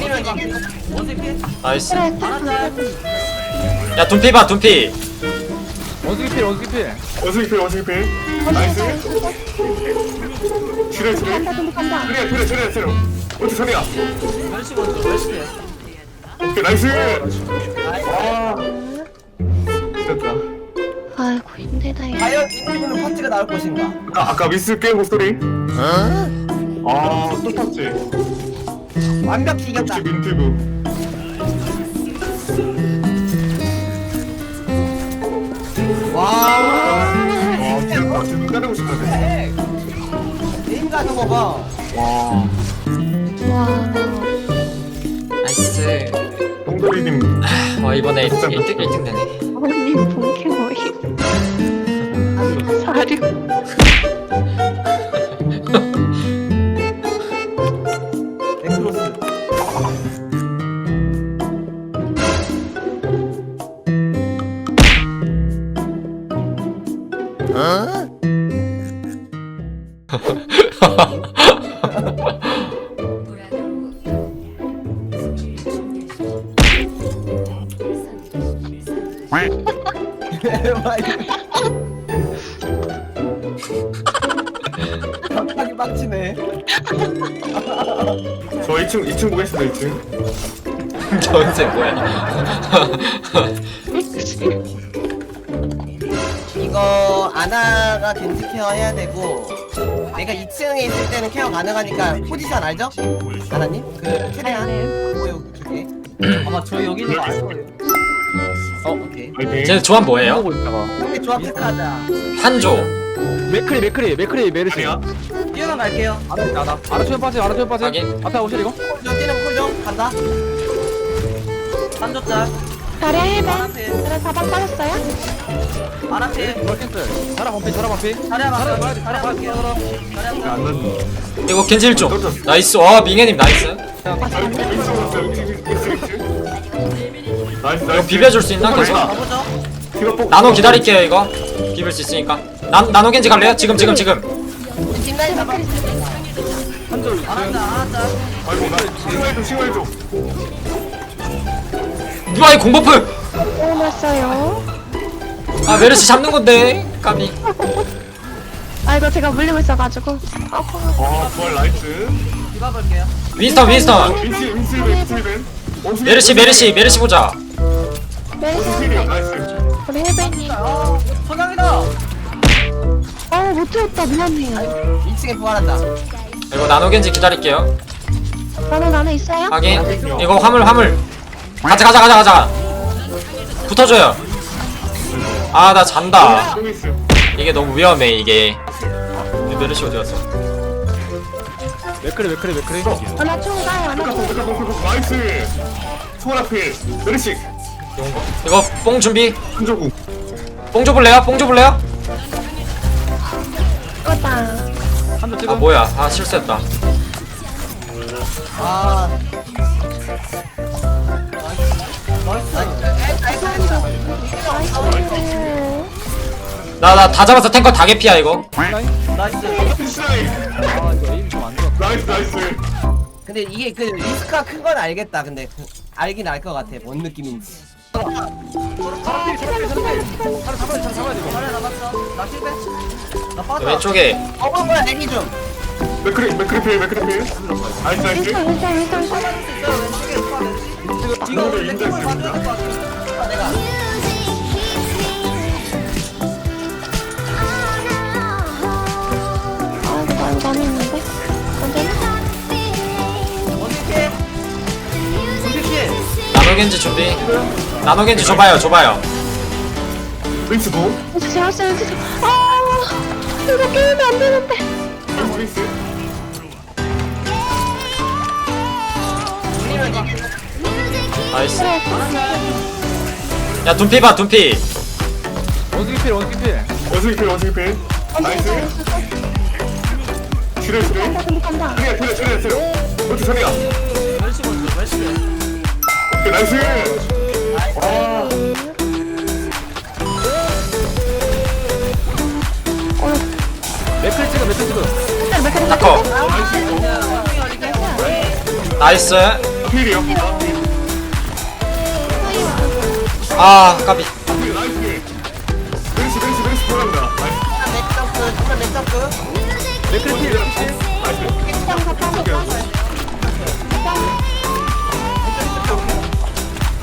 돌리면 이게 원색빛 나이스. 그래 알았다 야 둔피 봐 둔피. 원숭이 필 원숭이 필. 원숭이 필 원숭이 필. 나이스. 지뢰 지뢰 간다 지뢰야 지뢰 지뢰 지뢰 어디 선이야 오케이 나이스. 아 됐다. 아이고 힘들다 이거. 과연 이분은 파티가 나올 것인가? 아, 아까 미스 게임 목소리? 아또 탔지 완벽히 이겼다. 역시 민트구 와. 와 진짜 지금 때리고 싶다네 게임 가는 거봐. 와. 와. 나이스. 똥돌이님. 와 이번에 1등 1등 되네. 어머님 본캐 뭐임 사료 갑자기 빡치네. 저 2층 2층 보겠습니다 2층. 전세 뭐야? 이거 아나가 겐지 케어 해야 되고 내가 2층에 있을 때는 케어 가능하니까 포지션 알죠? 아나님? 그 최대한. 보여 줄게. 아마 저 여기 있는 거 알 거예요 어 오케이. 쟤 조합 뭐예요? 하고 있다가. 근데 조합 체크하자. 한조. 맥크리 맥크리 맥크리 메르시. 아니야? 뛰어나갈게요. 알아 알아 알아 초연 빠지 알아 초연 빠지. 확인. 앞에 오실 이거? 콜좀 뛰는 콜좀. 간다. 다리야 힐벤 아나필. 그래 사방 빠졌어요? 아나필. 멀센스 자라 반피 자라 반피. 자리야 돼 자리야 봐야 자리야 안 던지 이거 겐지 1조 나이스. 와 밍해님 나이스. 아 2층 나이스 이거 나이스. 비벼줄 수 있나? 계속? 가보죠. 뒤로 뽕 나노 기다릴게요 이거. 비빌 수 있으니까. 나, 나노 겐지 갈래요? 지금 지금 지금. 알았다 알았다 아이고 나 누가 이 공버프? 오 났어요. 아 메르시 잡는 건데 까비 아 이거 제가 물리고 있어가지고. 아와 부활 나이스. 디바 볼게요. 윈스턴 윈스턴. 윈스 윈스 벤 윈스벤 원숭이 메르시 메르시 메르시 보자. 나이스 우리 힐벤이 아 채웠다 미안해요 2층에 부활한다 이거 나노 겐지 기다릴게요. 나는 안에 있어요? 확인. 이거 화물 화물. 가자 가자 가자 가자. 붙어줘요. 아 나 잔다. 이게 너무 위험해 이게. 메르시 어디 갔어 맥크리 맥크리 맥크리. 아 나 총 가요. 아나 총. 잠깐 잠깐 나이스. 소원 앞에 메르시 이거 뽕 준비. 한조구 뽕 줘볼래요? 뽕 줘볼래요? 껐다. 아 찍어. 뭐야. 아 실수했다. 아. 나이스 나이스 나나 다 잡았어. 탱커 다 개피야 이거. 나이스. 아좀 안 좋았다 나이스 나이스 근데 이게 그 리스크가 큰 건 알겠다 근데 그, 알긴 알 것 같아 뭔 느낌인지 잡아야 돼 잡아야 돼 잘해 나 실패 나 빠져 왼쪽에 어머 뭐야 애기 좀 맥크리 맥크리 필 맥크리 필 나이스 나이스 일단 일단 일단 왼쪽에 이거 이거를 내 인정 쪽으로 봐줘야 될것 같아 내가 겐지 준비? 나노 겐지 줘봐요 줘봐요. 윈스 도 제가 할수 있는 아 이거 게임이 안 되는데. 나이스. 그래 야 둔피 봐 둔피. 원숭이 필 원숭이 필. 원숭이 필 원숭이 필. 나이스. 지뢰 지뢰 간다 근데 간다. 지뢰 어디 선이야. 멸시 먼저 멸시 오케이 나이스 와 맥크리 찍어 맥크리 찍어 타커 나이스 나이스 필이요. 아 까비 필 나이스 필. 벤시 벤시 벤시 돌아간다. 나이스. 맥 점프 정말 맥 점프 맥크리 필더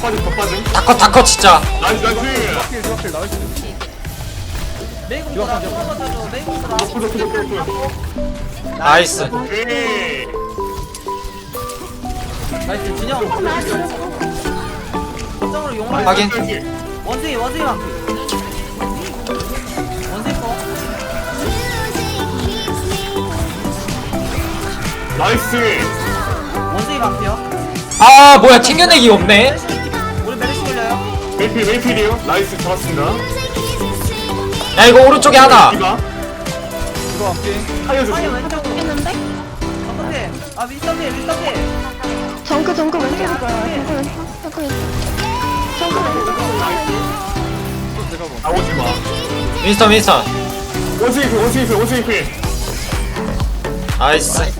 빠짐 더 빠짐. 다컷 다컷 진짜 나이스 나이스. 필필 나이스 메이공 뽑아줘 메이공. 나이스 오케이. 나이스 진영 용을 확인 원숭이 원숭이 왕피 원숭이 거 나이스. 원숭이 왕피요 아 뭐야 튕겨내기 없네 메이필 메이필이요. 나이스 잡았습니다. 야 이거 오른쪽에 하나 이봐. 이거 타이어 아니 조심. 왼쪽 죽겠는데? 어떡해 아 윈스턴필 윈스턴필 정크 정크 왼쪽일 거야 정크 왼쪽 정크 왼쪽 정크 왼쪽 내가 뭐 나오지 마. 윈스턴 윈스턴 원숭이 필 원숭이 필 원숭이 필. 나이스 나이스.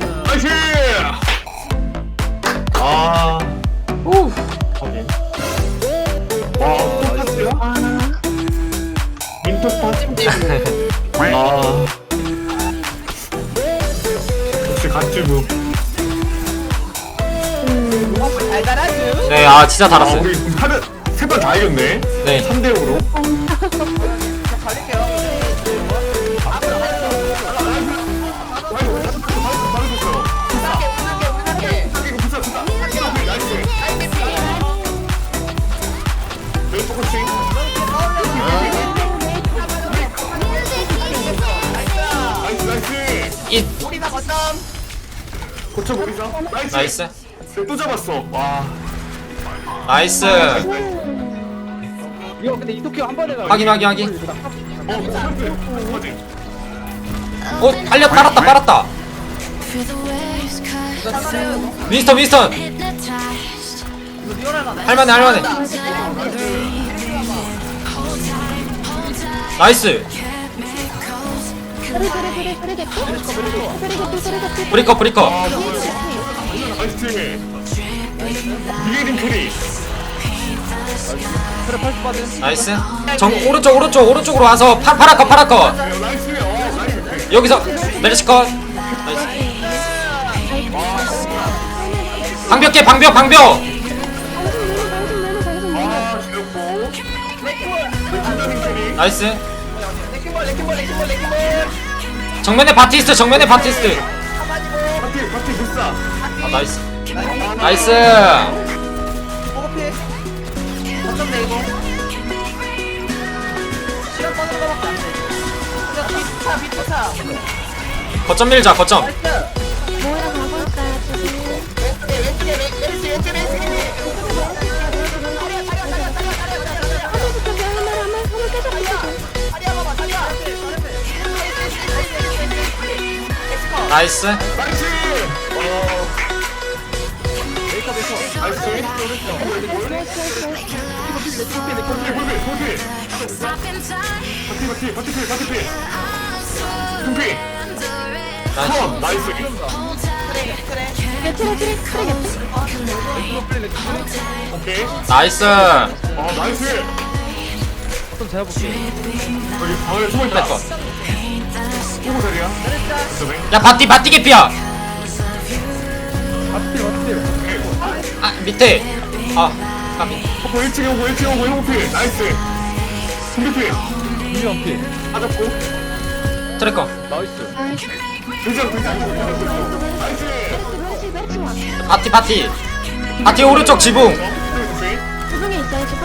아 진짜 아, 달았어요 우리 하는 세번 다 이겼네. 네 3대 0으로. 갈릴게요 이 우리 다 거점 고쳐 보이자. 나이스. 나이스 또 잡았어. 와. 나이스. 이거 근데 이토끼 한 번에 가 확인 확인 확인. 어. 어 빨렸 빨았다 빨았다. 윈스턴 윈스턴. 만해 할만해 할만해. 나이스. 그래 브리커 브리커. 나 이스. 미게린 캐리. 그래 80 받은 나이스 정 오른쪽 오른쪽 오른쪽으로 와서 파, 파라커 파라커. 어. 여기서 메르시컷 나이스 방벽 깨 방벽 방벽 아, 지렸고. 나이스 정면에 바티스트 정면에 바티스트 파티, 파티 불사. 아 나이스 나이스 호흡해 거점 내고 시간 빠는 거밖에 안돼 거점 밀자 거점 나이스. 파티, 파티 필, 파티 필. 나이스 컷. 나이스. 오케이. 나이스 아, 나이스. 어떤 제가 볼게 여기 방에 숨어 있다. 트래커 끼고 자리야. 그다음에 야 바티 바티 개피야 앞필 앞필 아 밑에 아 까비 호포 1층에 오고 1층에 오고 호피. 나이스. 금피. 이한필 맞았고. 트래커 나이스 나이스 대장 대장. 나이스. 바티 바티 바티 오른쪽 지붕 지붕에 있어요 지금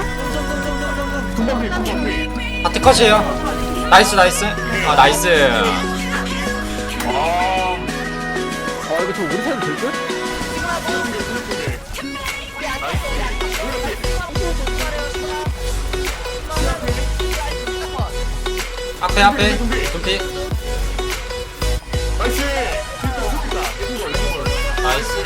금방피 금방피. 바티 컷이에요 나이스 나이스 아 나이스 아. 아 앞에 앞에. 금피 나이스.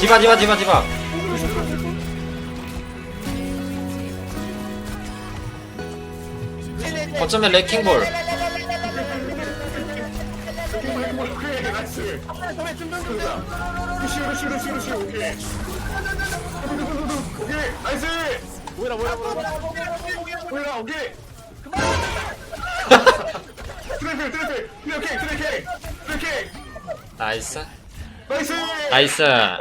디바 디바 디바 디바. 거점에 레킹볼. 나이스 오케이 나이스. 뭐라 뭐라 뭐라 뭐야 오케이 트래필 트래필 오케이 트래필 트래필 나이스. 나이스. 나이스 와